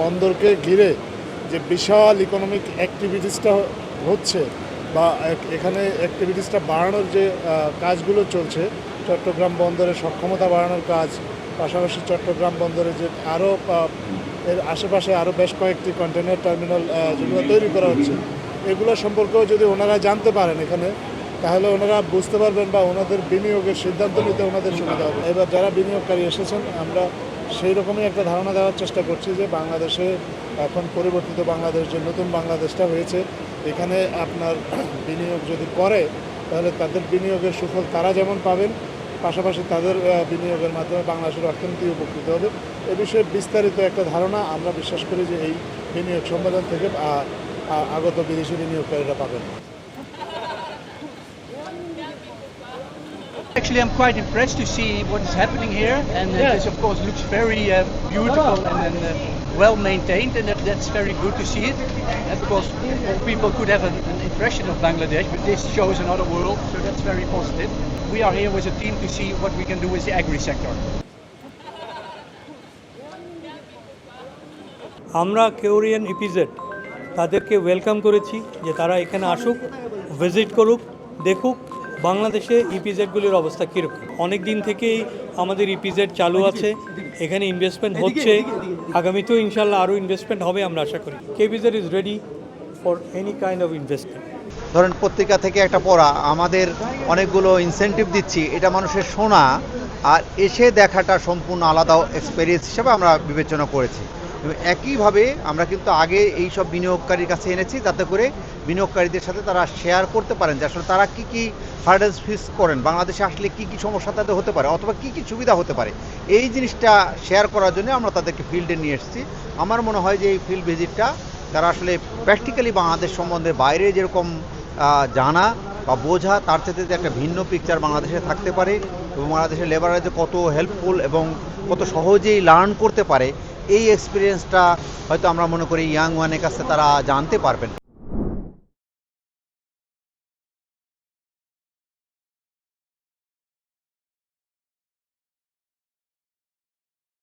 বন্দরকে ঘিরে যে বিশাল ইকোনমিক অ্যাক্টিভিটিসটা হচ্ছে বা এখানে অ্যাক্টিভিটিসটা বাড়ানোর যে কাজগুলো চলছে, চট্টগ্রাম বন্দরের সক্ষমতা বাড়ানোর কাজ, পাশাপাশি চট্টগ্রাম বন্দরে যে আরও এর আশেপাশে আরও বেশ কয়েকটি কন্টেনার টার্মিনাল যেগুলো তৈরি করা হচ্ছে, এগুলো সম্পর্কেও যদি ওনারা জানতে পারেন এখানে, তাহলে ওনারা বুঝতে পারবেন বা ওনাদের বিনিয়োগের সিদ্ধান্ত নিতে ওনাদের সুবিধা হবে। এবার যারা বিনিয়োগকারী এসেছেন, আমরা সেই রকমই একটা ধারণা দেওয়ার চেষ্টা করছি যে বাংলাদেশে এখন পরিবর্তিত বাংলাদেশ, যে নতুন বাংলাদেশটা হয়েছে, এখানে আপনার বিনিয়োগ যদি করে, তাহলে তাদের বিনিয়োগের সুফল তারা যেমন পাবেন, পাশাপাশি তাদের বিনিয়োগের মাধ্যমে বাংলাদেশের অর্থনীতি উপকৃত হবে। এ বিষয়ে বিস্তারিত একটা ধারণা আমরা বিশ্বাস করি যে এই বিনিয়োগ সম্মেলন থেকে আগত বিদেশি বিনিয়োগকারীরা পাবেন। Actually, I'm quite impressed to see what is happening here, and uh, this, of course, looks very uh, beautiful and, and uh, well maintained, and that, that's very good to see it. Uh, because people could have an, an impression of Bangladesh, but this shows another world, so that's very positive. We are here with a team to see what we can do with the agri sector. আমরা কেউরিয়ান EPZ তাদেরকে welcome করেছি যে তারা এখানে আসুক visit করুক দেখুক বাংলাদেশে ইপিজেডগুলির অবস্থা কীরকম? অনেক দিন থেকেই আমাদের ইপিজেড চালু আছে এখানে ইনভেস্টমেন্ট হচ্ছে। আগামীতেও ইনশাল্লাহ আরও ইনভেস্টমেন্ট হবে আমরা আশা করি। KPZ is ready for any kind of investment ধরেন পত্রিকা থেকে একটা পড়া আমাদের অনেকগুলো ইনসেনটিভ দিচ্ছি এটা মানুষের শোনা আর এসে দেখাটা সম্পূর্ণ আলাদা এক্সপেরিয়েন্স হিসেবে আমরা বিবেচনা করেছি। একইভাবে আমরা কিন্তু আগে এই সব বিনিয়োগকারীর কাছে এনেছি, যাতে করে বিনিয়োগকারীদের সাথে তারা শেয়ার করতে পারেন যে আসলে তারা কি কি হার্ডেন্স ফিস করেন, বাংলাদেশে আসলে কি কি সমস্যা তাদের হতে পারে অথবা কি কি সুবিধা হতে পারে। এই জিনিসটা শেয়ার করার জন্য আমরা তাদেরকে ফিল্ডে নিয়ে এসেছি। আমার মনে হয় যে এই ফিল্ড ভিজিটটা তারা আসলে প্র্যাকটিক্যালি বাংলাদেশ সম্বন্ধে বাইরে যেরকম জানা বা বোঝা, তার যে একটা ভিন্ন পিকচার বাংলাদেশে থাকতে পারে এবং বাংলাদেশের লেবাররা যে কত হেল্পফুল এবং কত সহজেই লার্ন করতে পারে, এই এক্সপিরিয়েন্সটা হয়তো আমরা মনে করি ইয়াং ওয়ানের কাছে তারা জানতে পারবেন।